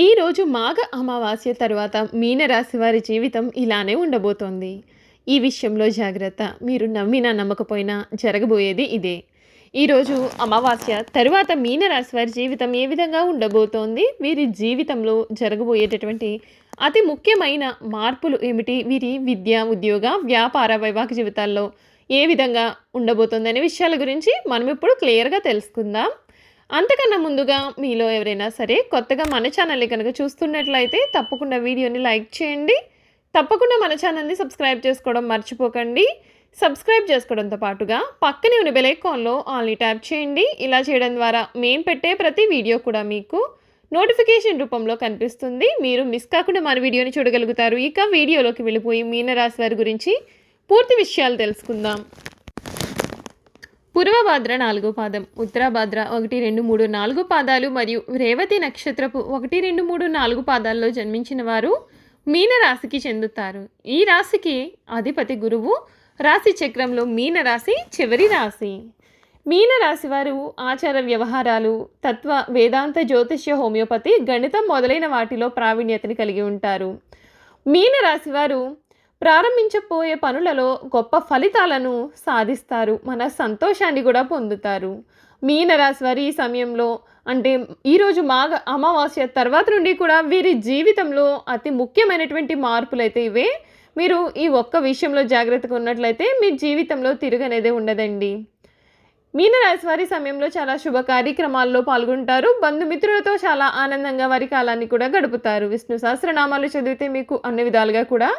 ఈరోజు మాఘ అమావాస్య తర్వాత మీనరాశి వారి జీవితం ఇలానే ఉండబోతోంది. ఈ విషయంలో జాగ్రత్త. మీరు నమ్మినా నమ్మకపోయినా జరగబోయేది ఇదే. ఈరోజు అమావాస్య తరువాత మీనరాశి వారి జీవితం ఏ విధంగా ఉండబోతోంది? వీరి జీవితంలో జరగబోయేటటువంటి అతి ముఖ్యమైన మార్పులు ఏమిటి? వీరి విద్య ఉద్యోగ వ్యాపార వైవాహిక జీవితాల్లో ఏ విధంగా ఉండబోతుంది అనే విషయాల గురించి మనం ఇప్పుడు క్లియర్గా తెలుసుకుందాం. అంతకన్నా ముందుగా మీలో ఎవరైనా సరే కొత్తగా మన ఛానల్ని కనుక చూస్తున్నట్లయితే తప్పకుండా వీడియోని లైక్ చేయండి. తప్పకుండా మన ఛానల్ని సబ్స్క్రైబ్ చేసుకోవడం మర్చిపోకండి. సబ్స్క్రైబ్ చేసుకోవడంతో పాటుగా పక్కనే ఉన్న బెలైకాన్లో ఆల్ని ట్యాప్ చేయండి. ఇలా చేయడం ద్వారా మేము పెట్టే ప్రతి వీడియో కూడా మీకు నోటిఫికేషన్ రూపంలో కనిపిస్తుంది. మీరు మిస్ కాకుండా మన వీడియోని చూడగలుగుతారు. ఇక వీడియోలోకి వెళ్ళిపోయి మీనరాశి వారి గురించి పూర్తి విషయాలు తెలుసుకుందాం. పూర్వభాద్ర నాలుగో పాదం ఉత్తరాభాద్ర ఒకటి రెండు మూడు నాలుగు పాదాలు మరియు రేవతి నక్షత్రపు ఒకటి రెండు మూడు నాలుగు పాదాల్లో జన్మించిన వారు మీన రాశికి చెందుతారు. ఈ రాశికి అధిపతి గురువు రాశి చక్రంలో మీన రాశి చివరి రాశి. మీన రాశి వారు ఆచార వ్యవహారాలు తత్వ వేదాంత జ్యోతిష్య హోమియోపతి గణితం మొదలైన వాటిలో ప్రావీణ్యతని కలిగి ఉంటారు. మీనరాశి వారు ప్రారంభించబోయే పనులలో గొప్ప ఫలితాలను సాధిస్తారు. మన సంతోషాన్ని కూడా పొందుతారు. మీనరాశి వారి ఈ సమయంలో అంటే ఈరోజు మాఘ అమావాస్య తర్వాత నుండి కూడా వీరి జీవితంలో అతి ముఖ్యమైనటువంటి మార్పులు అయితే ఇవే. మీరు ఈ ఒక్క విషయంలో జాగ్రత్తగా ఉన్నట్లయితే మీ జీవితంలో తిరుగనేదే ఉండదండి. మీనరాశి వారి సమయంలో చాలా శుభ కార్యక్రమాల్లో పాల్గొంటారు. బంధుమిత్రులతో చాలా ఆనందంగా వారి కాలాన్ని కూడా గడుపుతారు. విష్ణు సహస్రనామాలు చదివితే మీకు అన్ని విధాలుగా కూడా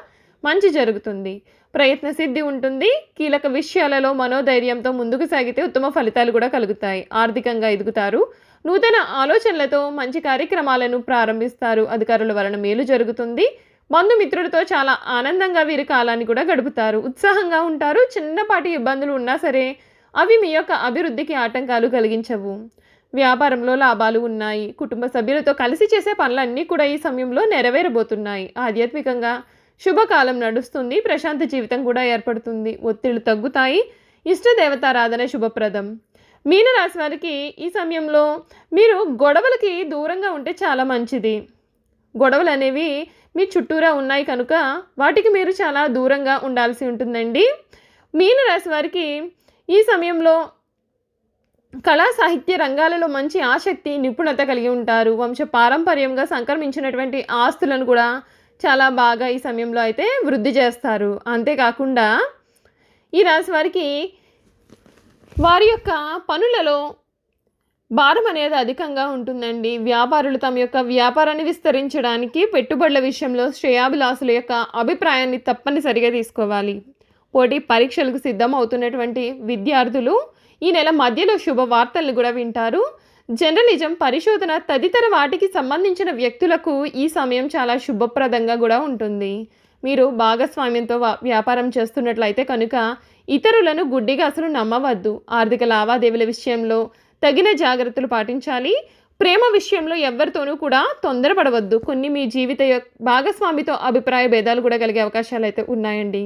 మంచి జరుగుతుంది. ప్రయత్న సిద్ధి ఉంటుంది. కీలక విషయాలలో మనోధైర్యంతో ముందుకు సాగితే ఉత్తమ ఫలితాలు కూడా కలుగుతాయి. ఆర్థికంగా ఎదుగుతారు. నూతన ఆలోచనలతో మంచి కార్యక్రమాలను ప్రారంభిస్తారు. అధికారుల వలన మేలు జరుగుతుంది. బంధుమిత్రులతో చాలా ఆనందంగా వీరి కాలాన్ని కూడా గడుపుతారు. ఉత్సాహంగా ఉంటారు. చిన్నపాటి ఇబ్బందులు ఉన్నా సరే అవి మీ యొక్క అభివృద్ధికి ఆటంకాలు కలిగించవు. వ్యాపారంలో లాభాలు ఉన్నాయి. కుటుంబ సభ్యులతో కలిసి చేసే పనులన్నీ కూడా ఈ సమయంలో నెరవేరబోతున్నాయి. ఆధ్యాత్మికంగా శుభకాలం నడుస్తుంది. ప్రశాంత జీవితం కూడా ఏర్పడుతుంది. ఒత్తిళ్ళు తగ్గుతాయి. ఇష్టదేవతారాధన శుభప్రదం. మీనరాశి వారికి ఈ సమయంలో మీరు గొడవలకి దూరంగా ఉంటే చాలా మంచిది. గొడవలు అనేవి మీ చుట్టూరా ఉన్నాయి కనుక వాటికి మీరు చాలా దూరంగా ఉండాల్సి ఉంటుందండి. మీనరాశి వారికి ఈ సమయంలో కళా సాహిత్య రంగాలలో మంచి ఆసక్తి నిపుణత కలిగి ఉంటారు. వంశ పారంపర్యంగా సంక్రమించినటువంటి ఆస్తులను కూడా చాలా బాగా ఈ సమయంలో అయితే వృద్ధి చేస్తారు. అంతేకాకుండా ఈ రాశి వారికి వారి యొక్క పనులలో భారం అనేది అధికంగా ఉంటుందండి. వ్యాపారులు తమ యొక్క వ్యాపారాన్ని విస్తరించడానికి పెట్టుబడుల విషయంలో శ్రేయాభిలాసుల యొక్క అభిప్రాయాన్ని తప్పనిసరిగా తీసుకోవాలి. పోటీ పరీక్షలకు సిద్ధం అవుతున్నటువంటి విద్యార్థులు ఈ నెల మధ్యలో శుభవార్తలను కూడా వింటారు. జర్నలిజం పరిశోధన తదితర వాటికి సంబంధించిన వ్యక్తులకు ఈ సమయం చాలా శుభప్రదంగా కూడా ఉంటుంది. మీరు భాగస్వామ్యంతో వ్యాపారం చేస్తున్నట్లయితే కనుక ఇతరులను గుడ్డిగా అసలు నమ్మవద్దు. ఆర్థిక లావాదేవీల విషయంలో తగిన జాగ్రత్తలు పాటించాలి. ప్రేమ విషయంలో ఎవరితోనూ కూడా తొందరపడవద్దు. కొన్ని మీ జీవిత యొక్క భాగస్వామితో అభిప్రాయ భేదాలు కూడా కలిగే అవకాశాలు అయితే ఉన్నాయండి.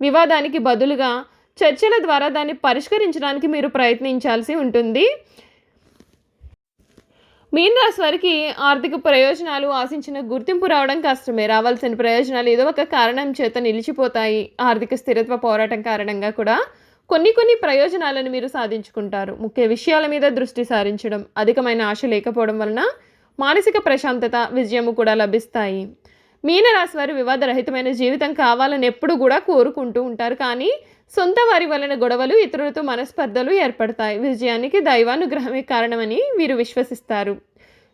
వివాదానికి బదులుగా చర్చల ద్వారా దాన్ని పరిష్కరించడానికి మీరు ప్రయత్నించాల్సి ఉంటుంది. మీనరాశి వారికి ఆర్థిక ప్రయోజనాలు ఆశించిన గుర్తింపు రావడం కష్టమే. రావాల్సిన ప్రయోజనాలు ఏదో ఒక కారణం చేత నిలిచిపోతాయి. ఆర్థిక స్థిరత్వ పోరాటం కారణంగా కూడా కొన్ని కొన్ని ప్రయోజనాలను మీరు సాధించుకుంటారు. ముఖ్య విషయాల మీద దృష్టి సారించడం అధికమైన ఆశ లేకపోవడం వలన మానసిక ప్రశాంతత విజయము కూడా లభిస్తాయి. మీనరాశి వారు వివాదరహితమైన జీవితం కావాలని ఎప్పుడు కూడా కోరుకుంటూ ఉంటారు. కానీ సొంత వారి వలన గొడవలు ఇతరులతో మనస్పర్ధలు ఏర్పడతాయి. విజయానికి దైవానుగ్రహమే కారణమని వీరు విశ్వసిస్తారు.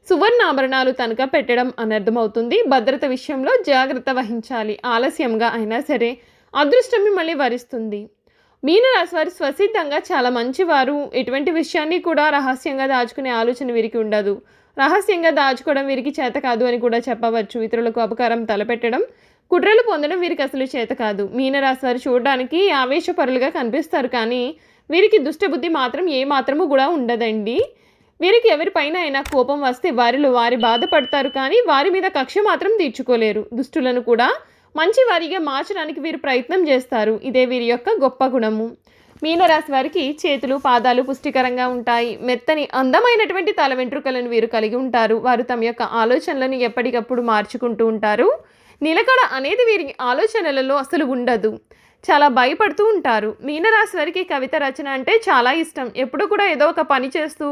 సువర్ణ ఆభరణాలు తనఖా పెట్టడం అనర్థమవుతుంది. భద్రత విషయంలో జాగ్రత్త వహించాలి. ఆలస్యంగా అయినా సరే అదృష్టం మిమ్మల్ని వరిస్తుంది. మీనరాశి వారు స్వసిద్ధంగా చాలా మంచివారు. ఎటువంటి విషయాన్ని కూడా రహస్యంగా దాచుకునే ఆలోచన వీరికి ఉండదు. రహస్యంగా దాచుకోవడం వీరికి చేత కాదు అని కూడా చెప్పవచ్చు. ఇతరులకు అపకారం తలపెట్టడం కుట్రలు పొందడం వీరికి అసలు చేత కాదు. మీనరాశి వారు చూడడానికి ఆవేశపరులుగా కనిపిస్తారు కానీ వీరికి దుష్టబుద్ధి మాత్రం ఏ మాత్రము కూడా ఉండదండి. వీరికి ఎవరిపైన అయినా కోపం వస్తే వారిలో వారి బాధపడతారు కానీ వారి మీద కక్ష మాత్రం తీర్చుకోలేరు. దుష్టులను కూడా మంచి వారిగా మార్చడానికి వీరు ప్రయత్నం చేస్తారు. ఇదే వీరి యొక్క గొప్ప గుణము. మీనరాశి వారికి చేతులు పాదాలు పుష్టికరంగా ఉంటాయి. మెత్తని అందమైనటువంటి తల వెంట్రుకలను వీరు కలిగి ఉంటారు. వారు తమ యొక్క ఆలోచనలను ఎప్పటికప్పుడు మార్చుకుంటూ ఉంటారు. నిలకడ అనేది వీరి ఆలోచనలలో అసలు ఉండదు. చాలా భయపడుతూ ఉంటారు. మీనరాశి వారికి కవిత రచన అంటే చాలా ఇష్టం. ఎప్పుడు కూడా ఏదో ఒక పని చేస్తూ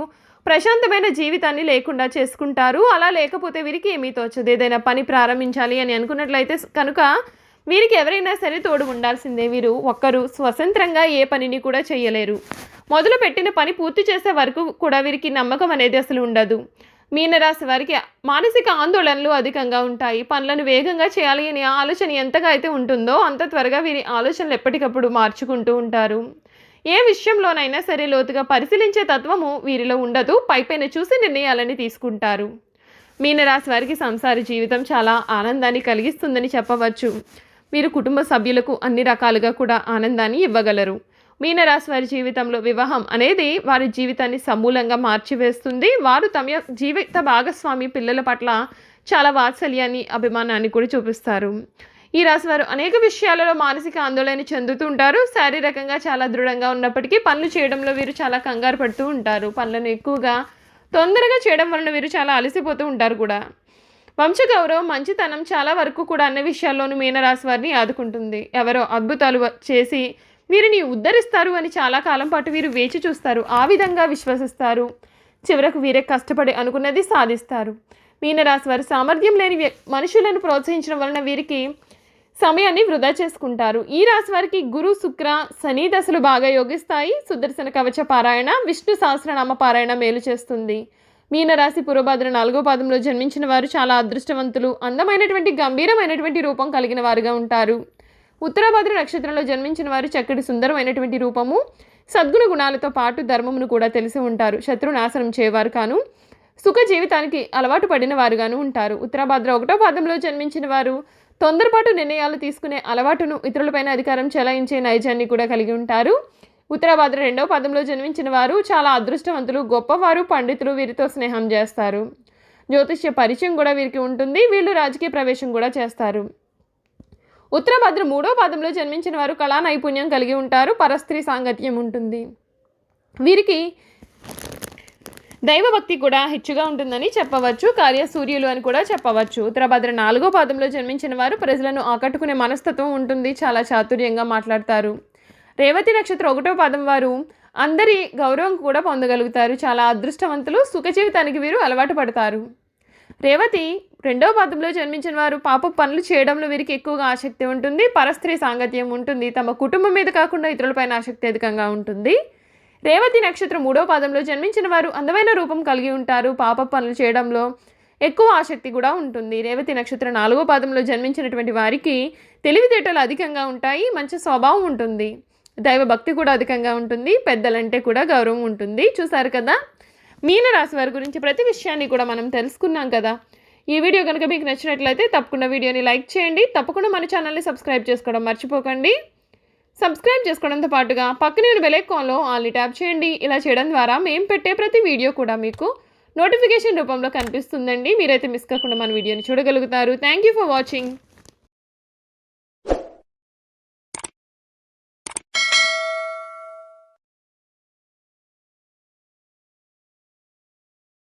ప్రశాంతమైన జీవితాన్ని లేకుండా చేసుకుంటారు. అలా లేకపోతే వీరికి ఏమీ తోచదు. ఏదైనా పని ప్రారంభించాలి అని అనుకున్నట్లయితే కనుక వీరికి ఎవరైనా సరే తోడు ఉండాల్సిందే. వీరు ఒక్కరు స్వతంత్రంగా ఏ పనిని కూడా చేయలేరు. మొదలు పెట్టిన పని పూర్తి చేసే వరకు కూడా వీరికి నమ్మకం అనేది అసలు ఉండదు. మీనరాశి వారికి మానసిక ఆందోళనలు అధికంగా ఉంటాయి. పనులను వేగంగా చేయాలి అనే ఆలోచన ఎంతగా అయితే ఉంటుందో అంత త్వరగా వీరి ఆలోచనలు ఎప్పటికప్పుడు మార్చుకుంటూ ఉంటారు. ఏ విషయంలోనైనా సరే లోతుగా పరిశీలించే తత్వము వీరిలో ఉండదు. పైపైన చూసి నిర్ణయాలని తీసుకుంటారు. మీనరాశి వారికి సంసార జీవితం చాలా ఆనందాన్ని కలిగిస్తుందని చెప్పవచ్చు. మీరు కుటుంబ సభ్యులకు అన్ని రకాలుగా కూడా ఆనందాన్ని ఇవ్వగలరు. మీనరాశి వారి జీవితంలో వివాహం అనేది వారి జీవితాన్ని సమూలంగా మార్చివేస్తుంది. వారు తమ జీవిత భాగస్వామి పిల్లల పట్ల చాలా వాత్సల్యాన్ని అభిమానాన్ని కూడా చూపిస్తారు. ఈ రాశి వారు అనేక విషయాలలో మానసిక ఆందోళన చెందుతూ ఉంటారు. శారీరకంగా చాలా దృఢంగా ఉన్నప్పటికీ పనులు చేయడంలో వీరు చాలా కంగారు పడుతూ ఉంటారు. పనులను ఎక్కువగా తొందరగా చేయడం వలన వీరు చాలా అలసిపోతూ ఉంటారు కూడా. వంశగౌరవం మంచితనం చాలా వరకు కూడా అన్ని విషయాల్లోనూ మీనరాశి వారిని ఆదుకుంటుంది. ఎవరో అద్భుతాలు చేసి వీరిని ఉద్ధరిస్తారు అని చాలా కాలం పాటు వీరు వేచి చూస్తారు. ఆ విధంగా విశ్వసిస్తారు. చివరకు వీరే కష్టపడి అనుకున్నది సాధిస్తారు. మీనరాశి వారు సామర్థ్యం లేని మనుషులను ప్రోత్సహించడం వలన వీరికి సమయాన్ని వృధా చేసుకుంటారు. ఈ రాశి వారికి గురు శుక్ర శని దశలు బాగా యోగిస్తాయి. సుదర్శన కవచ పారాయణ విష్ణు సహస్రనామ పారాయణ మేలు చేస్తుంది. మీనరాశి పూర్వభద్ర నాలుగో పాదంలో జన్మించిన వారు చాలా అదృష్టవంతులు. అందమైనటువంటి గంభీరమైనటువంటి రూపం కలిగిన వారుగా ఉంటారు. ఉత్తరాభద్ర నక్షత్రంలో జన్మించిన వారు చక్కటి సుందరమైనటువంటి రూపము సద్గుణ గుణాలతో పాటు ధర్మమును కూడా తెలిసి ఉంటారు. శత్రు నాశనం చేయవారు కాను సుఖ జీవితానికి అలవాటు పడిన వారుగాను ఉంటారు. ఉత్తరాభద్ర ఒకటో పాదంలో జన్మించిన వారు తొందరపాటు నిర్ణయాలు తీసుకునే అలవాటును ఇతరులపైన అధికారం చెలాయించే నైజాన్ని కూడా కలిగి ఉంటారు. ఉత్తరాభద్ర రెండవ పదంలో జన్మించిన వారు చాలా అదృష్టవంతులు గొప్పవారు పండితులు వీరితో స్నేహం చేస్తారు. జ్యోతిష్య పరిచయం కూడా వీరికి ఉంటుంది. వీళ్ళు రాజకీయ ప్రవేశం కూడా చేస్తారు. ఉత్తరభద్ర మూడో పాదంలో జన్మించిన వారు కళా నైపుణ్యం కలిగి ఉంటారు పరస్త్రీ సాంగత్యం ఉంటుంది. వీరికి దైవభక్తి కూడా హెచ్చుగా ఉంటుందని చెప్పవచ్చు కార్య సూర్యులు అని కూడా చెప్పవచ్చు. ఉత్తరభద్ర నాలుగో పాదంలో జన్మించిన వారు ప్రజలను ఆకట్టుకునే మనస్తత్వం ఉంటుంది చాలా చాతుర్యంగా మాట్లాడతారు. రేవతి నక్షత్రం ఒకటో పాదం వారు అందరి గౌరవం కూడా పొందగలుగుతారు చాలా అదృష్టవంతులు సుఖ జీవితానికి వీరు అలవాటు పడతారు. రేవతి రెండవ పాదంలో జన్మించిన వారు పాప పనులు చేయడంలో వీరికి ఎక్కువగా ఆసక్తి ఉంటుంది. పరస్త్రీ సాంగత్యం ఉంటుంది. తమ కుటుంబం మీద కాకుండా ఇతరులపైన ఆసక్తి అధికంగా ఉంటుంది. రేవతి నక్షత్రం మూడో పాదంలో జన్మించిన వారు అందమైన రూపం కలిగి ఉంటారు. పాప పనులు చేయడంలో ఎక్కువ ఆసక్తి కూడా ఉంటుంది. రేవతి నక్షత్రం నాలుగో పాదంలో జన్మించినటువంటి వారికి తెలివితేటలు అధికంగా ఉంటాయి. మంచి స్వభావం ఉంటుంది. దైవ భక్తి కూడా అధికంగా ఉంటుంది. పెద్దలంటే కూడా గౌరవం ఉంటుంది. చూసారు కదా? మీనరాశి వారి గురించి ప్రతి విషయాన్ని కూడా మనం తెలుసుకున్నాం కదా. ఈ వీడియో కనుక మీకు నచ్చినట్లయితే తప్పకుండా వీడియోని లైక్ చేయండి. తప్పకుండా మన ఛానల్ని సబ్స్క్రైబ్ చేసుకోవడం మర్చిపోకండి. సబ్స్క్రైబ్ చేసుకోవడంతో పాటుగా పక్కనే ఉన్న బెలైకాన్లో ఆల్ని ట్యాప్ చేయండి. ఇలా చేయడం ద్వారా మేము పెట్టే ప్రతి వీడియో కూడా మీకు నోటిఫికేషన్ రూపంలో కనిపిస్తుందండి. మీరైతే మిస్ కాకుండా మన వీడియోని చూడగలుగుతారు. Thank you for watching